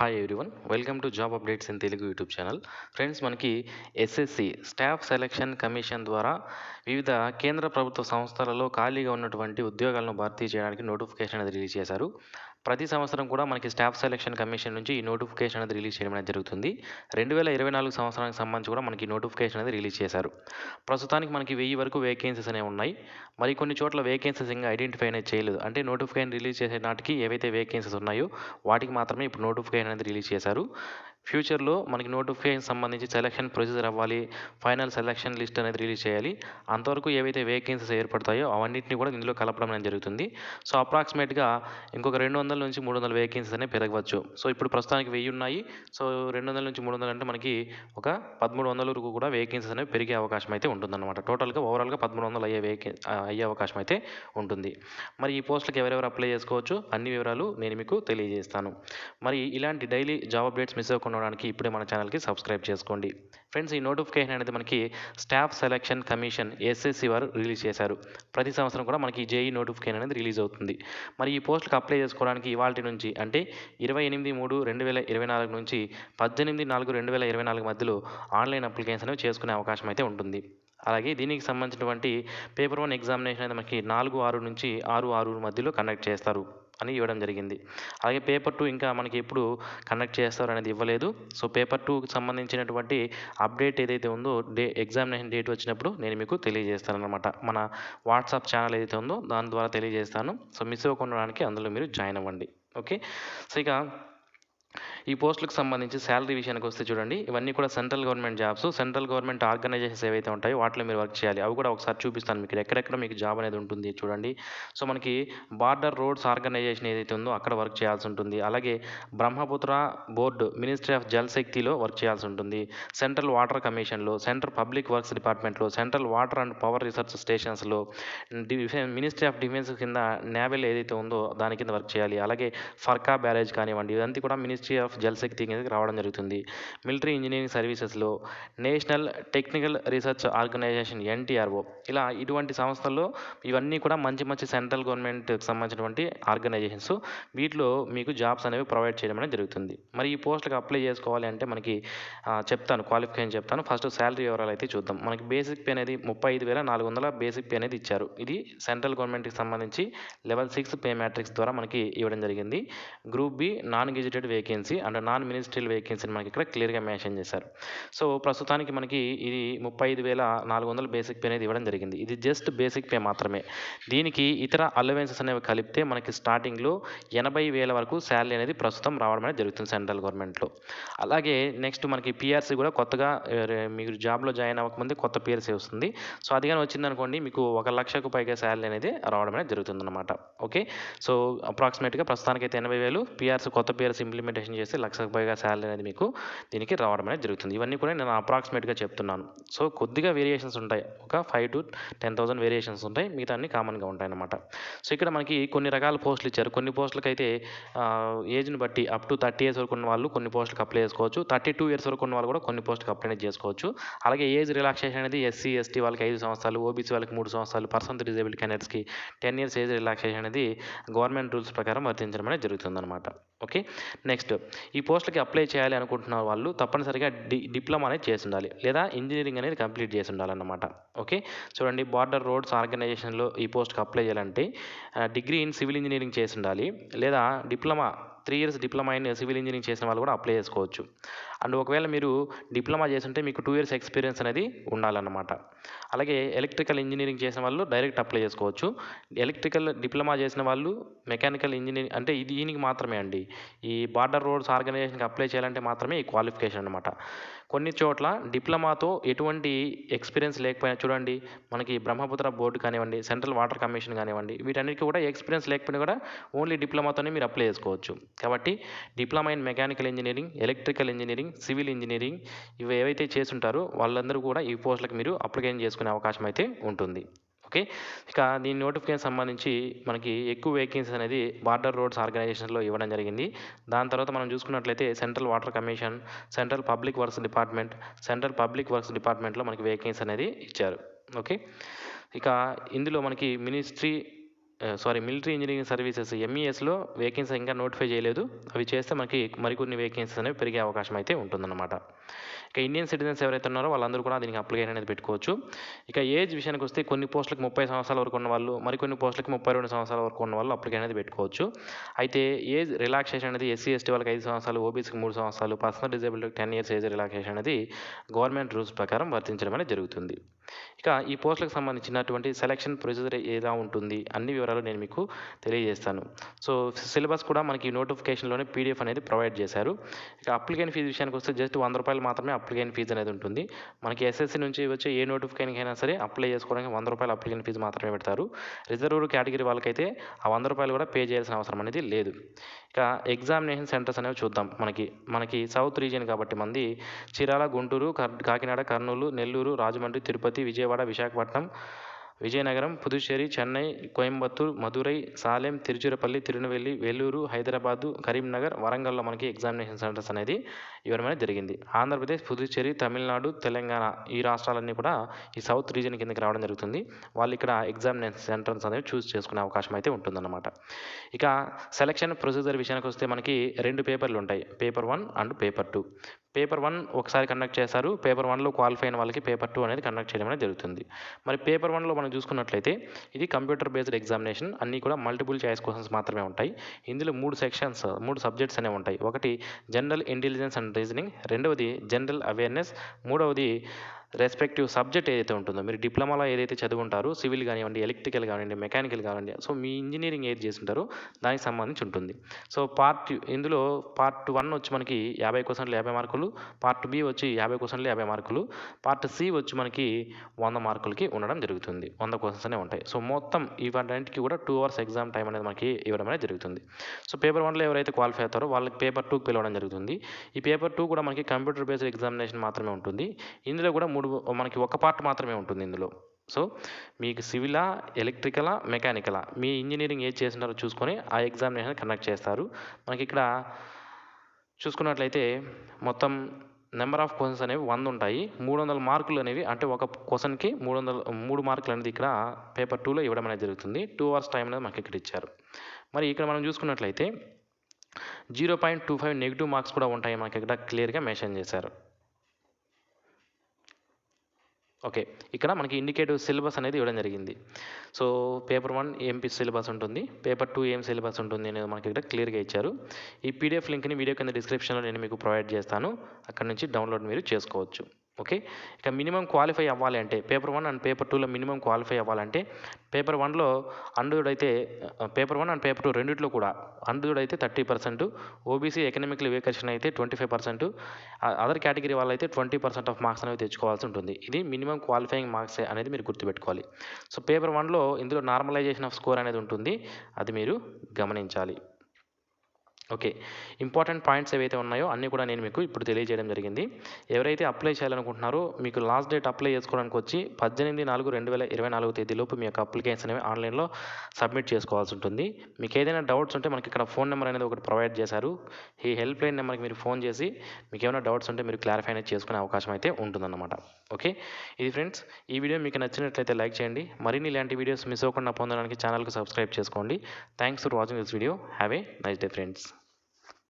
Hi everyone welcome to job updates in Telugu YouTube channel friends మనకి SSC staff selection commission ద్వారా వివిధ కేంద్ర ప్రభుత్వ సంస్థలలో ఖాళీగా ఉన్నటువంటి ఉద్యోగాలను భర్తీ చేయడానికి నోటిఫికేషన్ అనేది రిలీజ్ చేశారు. ప్రతి సంవత్సరం కూడా మనకి స్టాఫ్ సెలక్షన్ కమిషన్ నుంచి ఈ నోటిఫికేషన్ అనేది రిలీజ్ చేయడం అనేది జరుగుతుంది. రెండు వేల ఇరవై నాలుగు సంవత్సరానికి సంబంధించి కూడా మనకి నోటిఫికేషన్ అనేది రిలీజ్ చేశారు. ప్రస్తుతానికి మనకి వెయ్యి వరకు వేకెన్సీస్ అనేవి ఉన్నాయి. మరి కొన్ని చోట్ల వేకెన్సీస్ ఇంకా ఐడెంటిఫై అనేది చేయలేదు. అంటే నోటిఫికేషన్ రిలీజ్ చేసే నాటికి ఏవైతే వేకెన్సీస్ ఉన్నాయో వాటికి మాత్రమే ఇప్పుడు నోటిఫికేషన్ అనేది రిలీజ్ చేశారు. ఫ్యూచర్లో మనకి నోటిఫికేషన్ సంబంధించి సెలక్షన్ ప్రొసీజర్ అవ్వాలి ఫైనల్ సెలక్షన్ లిస్ట్ అనేది రిలీజ్ చేయాలి. అంతవరకు ఏవైతే వేకెన్సీస్ ఏర్పడతాయో అవన్నింటినీ కూడా ఇందులో కలపడం అనేది జరుగుతుంది. సో అప్రాక్సిమేట్గా ఇంకొక రెండు వందల నుంచి మూడు వందల వేకెన్సీస్ అనేవి పెరగవచ్చు. సో ఇప్పుడు ప్రస్తుతానికి వెయ్యి ఉన్నాయి. సో రెండు వందల నుంచి మూడు వందలు అంటే మనకి ఒక పదమూడు వందల వరకు కూడా వేకెన్సీస్ అనేవి పెరిగే అవకాశం అయితే ఉంటుందన్నమాట. టోటల్గా ఓవరాల్గా పదమూడు వందలు అయ్యే వేకెన్ అయ్యే అవకాశం అయితే ఉంటుంది. మరి ఈ పోస్టులకు ఎవరెవరు అప్లై చేసుకోవచ్చు? అన్ని వివరాలు నేను మీకు తెలియజేస్తాను. మరి ఇలాంటి డైలీ జాబ్ అప్డేట్స్ మిస్ అవ్వకుండా ఉండడానికి ఇప్పుడే మన ఛానల్కి సబ్స్క్రైబ్ చేసుకోండి. ఫ్రెండ్స్ ఈ నోటిఫికేషన్ అనేది మనకి స్టాఫ్ సెలక్షన్ కమిషన్ ఎస్ఎస్సి వారు రిలీజ్ చేశారు. ప్రతి సంవత్సరం కూడా మనకి జేఈ నోటిఫికేషన్ అనేది రిలీజ్ అవుతుంది. మరి ఈ పోస్టులకు అప్లై చేసుకోవడానికి ఇవాళ నుంచి అంటే ఇరవై ఎనిమిది మూడు రెండు వేల ఇరవై నాలుగు నుంచి పద్దెనిమిది నాలుగు రెండు వేల ఇరవై నాలుగు మధ్యలో ఆన్లైన్ అప్లికేషన్ అనేవి చేసుకునే అవకాశం అయితే ఉంటుంది. అలాగే దీనికి సంబంధించినటువంటి పేపర్ వన్ ఎగ్జామినేషన్ అనేది మనకి నాలుగు ఆరు నుంచి ఆరు ఆరు మధ్యలో కండక్ట్ చేస్తారు. అని ఇవ్వడం జరిగింది. అలాగే పేపర్ టూ ఇంకా మనకి ఎప్పుడు కండక్ట్ చేస్తారు అనేది ఇవ్వలేదు. సో పేపర్ టూకి సంబంధించినటువంటి అప్డేట్ ఏదైతే ఉందో డే ఎగ్జామినేషన్ డేట్ వచ్చినప్పుడు నేను మీకు తెలియజేస్తాను అనమాట మన వాట్సాప్ ఛానల్ ఏదైతే ఉందో దాని ద్వారా తెలియజేస్తాను. సో మిస్ అవ్వకుండా అందులో మీరు జాయిన్ అవ్వండి. ఓకే? సో ఇక ఈ పోస్టులకు సంబంధించి శాలరీ విషయానికి వస్తే చూడండి ఇవన్నీ కూడా central government jobs. Central government organisations ఏవైతే ఉంటాయో వాటిలో మీరు వర్క్ చేయాలి. అవి కూడా ఒకసారి చూపిస్తాను మీకు. ఎక్కడెక్కడ మీకు జాబ్ అనేది ఉంటుంది చూడండి. సో మనకి బార్డర్ రోడ్స్ ఆర్గనైజేషన్ ఏదైతే ఉందో అక్కడ వర్క్ చేయాల్సి ఉంటుంది. అలాగే Brahmaputra board ministry of Jal శక్తిలో వర్క్ చేయాల్సి ఉంటుంది. సెంట్రల్ వాటర్ కమిషన్లో సెంట్రల్ పబ్లిక్ వర్క్స్ డిపార్ట్మెంట్లో central water and power research స్టేషన్స్లో ministry of defence కింద నేవల్ ఏదైతే ఉందో దాని కింద వర్క్ చేయాలి. అలాగే ఫర్కా బ్యారేజ్ కానివ్వండి ఇదంతా కూడా మినిస్ట్రీ ఆఫ్ ఆఫ్ శక్తి కిందకి రావడం జరుగుతుంది. మిలిటరీ ఇంజనీరింగ్ సర్వీసెస్లో national technical research organisation NTRO ఇలా ఇటువంటి సంస్థల్లో ఇవన్నీ కూడా మంచి మంచి సెంట్రల్ గవర్నమెంట్కి సంబంధించినటువంటి ఆర్గనైజేషన్స్ వీటిలో మీకు జాబ్స్ అనేవి ప్రొవైడ్ చేయడం అనేది జరుగుతుంది. మరి ఈ పోస్ట్లకు అప్లై చేసుకోవాలి అంటే మనకి చెప్తాను క్వాలిఫికేషన్ చెప్తాను. ఫస్ట్ శాలరీ వివరాలు అయితే చూద్దాం. మనకి బేసిక్ పే అనేది ముప్పై ఐదు వేల నాలుగు వందల బేసిక్ పే అనేది ఇచ్చారు. ఇది సెంట్రల్ గవర్నమెంట్కి సంబంధించి లెవెల్ సిక్స్ పే మ్యాట్రిక్స్ ద్వారా మనకి ఇవ్వడం జరిగింది. Group B non gazetted vacancy and non ministerial వేకెన్సీని మనకి ఇక్కడ క్లియర్గా మెన్షన్ చేశారు. సో ప్రస్తుతానికి మనకి ఇది ముప్పై ఐదు వేల నాలుగు వందల బేసిక్ పే అనేది ఇవ్వడం జరిగింది. ఇది జస్ట్ బేసిక్ పే మాత్రమే. దీనికి ఇతర అలవెన్సెస్ అనేవి కలిపితే మనకి స్టార్టింగ్లో ఎనభై వేల వరకు శాలరీ అనేది ప్రస్తుతం రావడం అనేది జరుగుతుంది సెంట్రల్ గవర్నమెంట్లో. అలాగే నెక్స్ట్ మనకి పిఆర్సీ కూడా కొత్తగా మీరు జాబ్లో జాయిన్ అవ్వకముందే కొత్త పిఆర్సీ వస్తుంది. సో అది కానీ వచ్చిందనుకోండి మీకు ఒక లక్షకు పైగా శాలరీ అనేది రావడం అనేది జరుగుతుంది అనమాట ఓకే? సో అప్రాక్సిమేట్గా ప్రస్తుతానికైతే ఎనభై వేలు పిఆర్సీ కొత్త పిఆర్సీ ఇంప్లిమెంటేషన్ చేస్తే లక్షకు పైగా శాలరీ అనేది మీకు దీనికి రావడం అనేది జరుగుతుంది. ఇవన్నీ కూడా నేను అప్రాక్సిమేట్గా చెప్తున్నాను. సో కొద్దిగా వేరియేషన్స్ ఉంటాయి. ఒక five to ten thousand variations ఉంటాయి. మిగతా అన్ని కామన్గా ఉంటాయి అన్నమాట. సో ఇక్కడ మనకి కొన్ని రకాల పోస్టులు ఇచ్చారు. కొన్ని పోస్టులకు అయితే ఏజ్ని బట్టి అప్ టు థర్టీ ఇయర్స్ వరకు ఉన్న వాళ్ళు కొన్ని పోస్టులకు అప్లై చేసుకోవచ్చు. థర్టీ టూ ఇయర్స్ వరకు ఉన్న వాళ్ళు కూడా కొన్ని పోస్టులకు అప్లై చేసుకోవచ్చు. అలాగే ఏజ్ రిలాక్సేషన్ అనేది ఎస్సీ ఎస్టీ వాళ్ళకి ఐదు సంవత్సరాలు ఓబీసీ వాళ్ళకి మూడు సంవత్సరాలు పర్సన్ డిజేబుల్ క్యాండిడేట్స్కి టెన్ ఇయర్స్ ఏజ్ రిలాక్సేషన్ అనేది గవర్నమెంట్ రూల్స్ ప్రకారం వర్తించడం అనేది జరుగుతుందన్నమాట. ఓకే? నెక్స్ట్ ఈ పోస్టులకి అప్లై చేయాలి అనుకుంటున్న వాళ్ళు తప్పనిసరిగా డి డిప్లొమా అనేది చేసి ఉండాలి లేదా ఇంజనీరింగ్ అనేది కంప్లీట్ చేసి ఉండాలన్నమాట ఓకే? చూడండి బార్డర్ రోడ్స్ ఆర్గనైజేషన్లో ఈ పోస్ట్కి అప్లై చేయాలంటే డిగ్రీ ఇన్ సివిల్ ఇంజనీరింగ్ చేసి ఉండాలి లేదా డిప్లొమా త్రీ ఇయర్స్ డిప్లొమా అయిన సివిల్ ఇంజనీరింగ్ చేసిన వాళ్ళు కూడా అప్లై చేసుకోవచ్చు. అండ్ ఒకవేళ మీరు డిప్లొమా చేస్తుంటే మీకు టూ ఇయర్స్ ఎక్స్పీరియన్స్ అనేది ఉండాలన్నమాట. అలాగే ఎలక్ట్రికల్ ఇంజనీరింగ్ చేసిన వాళ్ళు డైరెక్ట్ అప్లై చేసుకోవచ్చు. ఎలక్ట్రికల్ డిప్లొమా చేసిన వాళ్ళు మెకానికల్ ఇంజనీరింగ్ అంటే ఇది దీనికి మాత్రమే అండి. ఈ బార్డర్ రోడ్స్ ఆర్గనైజేషన్కి అప్లై చేయాలంటే మాత్రమే ఈ క్వాలిఫికేషన్ అనమాట కొన్ని చోట్ల డిప్లొమాతో ఎటువంటి ఎక్స్పీరియన్స్ లేకపోయినా చూడండి మనకి బ్రహ్మపుత్ర బోర్డు కానివ్వండి సెంట్రల్ వాటర్ కమిషన్ కానివ్వండి వీటన్నిటికీ కూడా ఎక్స్పీరియన్స్ లేకపోయినా కూడా ఓన్లీ డిప్లొమాతోనే మీరు అప్లై చేసుకోవచ్చు. కాబట్టి diploma in mechanical engineering electrical engineering civil engineering ఇవి ఏవైతే చేస్తుంటారో వాళ్ళందరూ కూడా ఈ పోస్టులకు మీరు అప్లికేషన్ చేసుకునే అవకాశం అయితే ఉంటుంది. ఓకే? ఇక దీని నోటిఫికేషన్ సంబంధించి మనకి ఎక్కువ వేకెన్సీస్ అనేది బార్డర్ రోడ్స్ ఆర్గనైజేషన్లో ఇవ్వడం జరిగింది. దాని తర్వాత మనం చూసుకున్నట్లయితే central water commission central public works department central public works డిపార్ట్మెంట్లో మనకి వేకెన్సీ అనేది ఇచ్చారు. ఓకే? ఇక ఇందులో మనకి ministry sorry military engineering services ఎంఈఎస్లో vacancy ఇంకా నోటిఫై చేయలేదు. అవి చేస్తే మనకి మరికొన్ని వేకెన్సీస్ అనేవి పెరిగే అవకాశం అయితే ఉంటుందన్నమాట. ఇక ఇండియన్ సిటిజన్స్ ఎవరైతే ఉన్నారో వాళ్ళందరూ కూడా దీనికి అప్లికేషన్ అనేది పెట్టుకోవచ్చు. ఇక ఏజ్ విషయానికి వస్తే కొన్ని పోస్టులకు ముప్పై సంవత్సరాల వరకు ఉన్న వాళ్ళు మరికొన్ని పోస్టులకు ముప్పై రెండు సంవత్సరాల వరకు ఉన్న వాళ్ళు అప్లికేషన్ అనేది పెట్టుకోవచ్చు. అయితే ఏజ్ రిలాక్సేషన్ అనేది ఎస్సీ ఎస్టీ వాళ్ళకి ఐదు సంవత్సరాలు ఓబీసీకి మూడు సంవత్సరాలు personal disability ten years age relaxation అనేది గవర్నమెంట్ రూల్స్ ప్రకారం వర్తించడం అనేది జరుగుతుంది. ఇక ఈ పోస్టులకు సంబంధించినటువంటి సెలక్షన్ ప్రొసీజర్ ఎలా ఉంటుంది? అన్ని వివరాలు నేను మీకు తెలియజేస్తాను. సో సిలబస్ కూడా మనకి నోటిఫికేషన్లోనే పీడిఎఫ్ అనేది ప్రొవైడ్ చేశారు. ఇక అప్లికేషన్ ఫీజు విషయానికి వస్తే జస్ట్ వంద రూపాయలు మాత్రమే అప్లికేషన్ ఫీజు అనేది ఉంటుంది. మనకి ఎస్ఎస్సి నుంచి వచ్చే ఏ నోటిఫికేషన్కి అయినా సరే అప్లై చేసుకోవడానికి వంద రూపాయలు అప్లికేషన్ ఫీజు మాత్రమే పెడతారు. రిజర్వ్ కేటగిరీ వాళ్ళకైతే ఆ వంద రూపాయలు కూడా పే చేయాల్సిన అవసరం అనేది లేదు. ఇక ఎగ్జామినేషన్ సెంటర్స్ అనేవి చూద్దాం మనకి. మనకి సౌత్ రీజియన్ కాబట్టి మంది చీరాల గుంటూరు కాకినాడ కర్నూలు నెల్లూరు రాజమండ్రి తిరుపతి విజయవాడ విశాఖపట్నం విజయనగరం పుదుచ్చేరి చెన్నై కోయంబత్తూర్ మధురై సాలెం తిరుచిరపల్లి తిరునెల్వేలి వేలూరు హైదరాబాదు కరీంనగర్ వరంగల్లో మనకి ఎగ్జామినేషన్ సెంటర్స్ అనేది ఇవ్వడం జరిగింది. ఆంధ్రప్రదేశ్ పుదుచ్చేరి తమిళనాడు తెలంగాణ ఈ రాష్ట్రాలన్నీ కూడా ఈ సౌత్ రీజన్ కిందకి రావడం జరుగుతుంది. వాళ్ళు ఇక్కడ ఎగ్జామినేషన్ సెంటర్స్ అనేవి చూస్ చేసుకునే అవకాశం అయితే ఉంటుందన్నమాట. ఇక సెలక్షన్ ప్రొసీజర్ విషయానికి వస్తే మనకి రెండు పేపర్లు ఉంటాయి. Paper one and paper two paper one ఒకసారి కండక్ట్ చేస్తారు పేపర్ వన్లో క్వాలిఫై అయిన వాళ్ళకి పేపర్ టూ అనేది కండక్ట్ చేయడం అనేది జరుగుతుంది. మరి పేపర్ వన్లో మనం చూసుకున్నట్లయితే ఇది కంప్యూటర్ బేస్డ్ ఎగ్జామినేషన్. అన్నీ కూడా మల్టిపుల్ చాయిస్ క్వశ్చన్స్ మాత్రమే ఉంటాయి. ఇందులో మూడు సెక్షన్స్ మూడు సబ్జెక్ట్స్ అనేవి ఉంటాయి. ఒకటి జనరల్ ఇంటెలిజెన్స్ అండ్ రీజనింగ్. రెండవది జనరల్ అవేర్నెస్. మూడవది రెస్పెక్టివ్ సబ్జెక్ట్ ఏదైతే ఉంటుందో మీరు డిప్లొమాలో ఏదైతే చదువుకుంటారో సివిల్ కానివ్వండి ఎలక్ట్రికల్ కానివ్వండి మెకానికల్ కానివ్వండి సో మీ ఇంజనీరింగ్ ఏది చేస్తుంటారో దానికి సంబంధించి ఉంటుంది. సో పార్ట్ ఇందులో పార్ట్ వన్ వచ్చి మనకి యాభై క్వశ్చన్లు యాభై మార్కులు పార్ట్ బి వచ్చి యాభై క్వశ్చన్లు యాభై మార్కులు పార్ట్ సి వచ్చి మనకి వంద మార్కులకి ఉండడం జరుగుతుంది. వంద క్వశ్చన్స్ అనే ఉంటాయి. సో మొత్తం ఇవన్నింటికి కూడా టూ అవర్స్ ఎగ్జామ్ టైం అనేది మనకి ఇవ్వడం అనేది జరుగుతుంది. సో పేపర్ వన్లో ఎవరైతే క్వాలిఫై అవుతారో వాళ్ళకి పేపర్ టూకి పిలవడం జరుగుతుంది. ఈ పేపర్ టూ కూడా మనకి కంప్యూటర్ బేస్డ్ ఎగ్జామినేషన్ మాత్రమే ఉంటుంది. ఇందులో కూడా మూడు మనకి ఒక పార్ట్ మాత్రమే ఉంటుంది ఇందులో. సో మీకు సివిలా ఎలక్ట్రికలా మెకానికలా మీ ఇంజనీరింగ్ ఏది చేసినారో చూసుకొని ఆ ఎగ్జామినేషన్ కండక్ట్ చేస్తారు. మనకి ఇక్కడ చూసుకున్నట్లయితే మొత్తం నెంబర్ ఆఫ్ క్వశ్చన్స్ అనేవి వంద ఉంటాయి. మూడు వందల మార్కులు అనేవి అంటే ఒక క్వశ్చన్కి మూడు వందల మూడు మార్కులు అనేది ఇక్కడ పేపర్ టూలో ఇవ్వడం అనేది జరుగుతుంది. టూ అవర్స్ టైం అనేది మనకి ఇక్కడ ఇచ్చారు. మరి ఇక్కడ మనం చూసుకున్నట్లయితే zero point two five negative marks కూడా ఉంటాయి. మనకి ఇక్కడ క్లియర్గా మెన్షన్ చేశారు. ఓకే. ఇక్కడ మనకి ఇండికేటివ్ సిలబస్ అనేది ఇవ్వడం జరిగింది. సో పేపర్ వన్ ఏం సిలబస్ ఉంటుంది పేపర్ టూ ఏం సిలబస్ ఉంటుంది అనేది మనకి ఇక్కడ క్లియర్గా ఇచ్చారు. ఈ పీడిఎఫ్ లింక్ని వీడియో కింద డిస్క్రిప్షన్లో నేను మీకు ప్రొవైడ్ చేస్తాను. అక్కడ నుంచి డౌన్లోడ్ మీరు చేసుకోవచ్చు. ఓకే? ఇక మినిమం క్వాలిఫై అవ్వాలి అంటే పేపర్ వన్ అండ్ పేపర్ టూలో మినిమం క్వాలిఫై అవ్వాలంటే పేపర్ వన్లో అండుడైతే paper one and paper two రెండిట్లో కూడా అండుడైతే thirty percent OBC economical weaker section అయితే twenty five percent other category వాళ్ళైతే ట్వంటీ పర్సెంట్ ఆఫ్ మార్క్స్ అనేవి తెచ్చుకోవాల్సి ఉంటుంది. ఇది మినిమం క్వాలిఫైయింగ్ మార్క్స్ అనేది మీరు గుర్తుపెట్టుకోవాలి. సో పేపర్ వన్లో ఇందులో నార్మలైజేషన్ ఆఫ్ స్కోర్ అనేది ఉంటుంది. అది మీరు గమనించాలి. ఓకే. ఇంపార్టెంట్ పాయింట్స్ ఏవైతే ఉన్నాయో అన్నీ కూడా నేను మీకు ఇప్పుడు తెలియజేయడం జరిగింది. ఎవరైతే అప్లై చేయాలనుకుంటున్నారో మీకు లాస్ట్ డేట్ అప్లై చేసుకోవడానికి వచ్చి పద్దెనిమిది నాలుగు రెండు వేల ఇరవై నాలుగు తేదీలోపు మీ యొక్క అప్లికేషన్ అనేవి ఆన్లైన్లో సబ్మిట్ చేసుకోవాల్సి ఉంటుంది. మీకు ఏదైనా డౌట్స్ ఉంటే మనకి ఇక్కడ ఫోన్ నెంబర్ అనేది ఒకటి ప్రొవైడ్ చేశారు. ఈ హెల్ప్ లైన్ నెంబర్కి మీరు ఫోన్ చేసి మీకు ఏమైనా డౌట్స్ ఉంటే మీరు క్లారిఫై అనేది చేసుకునే అవకాశం అయితే ఉంటుందన్నమాట. ఓకే. ఇది ఫ్రెండ్స్ ఈ వీడియో మీకు నచ్చినట్లయితే లైక్ చేయండి. మరిన్ని ఇలాంటి వీడియోస్ మిస్ అవ్వకుండా పొందడానికి ఛానల్కి సబ్స్క్రైబ్ చేసుకోండి. Thanks for watching this video. Have a nice day friends.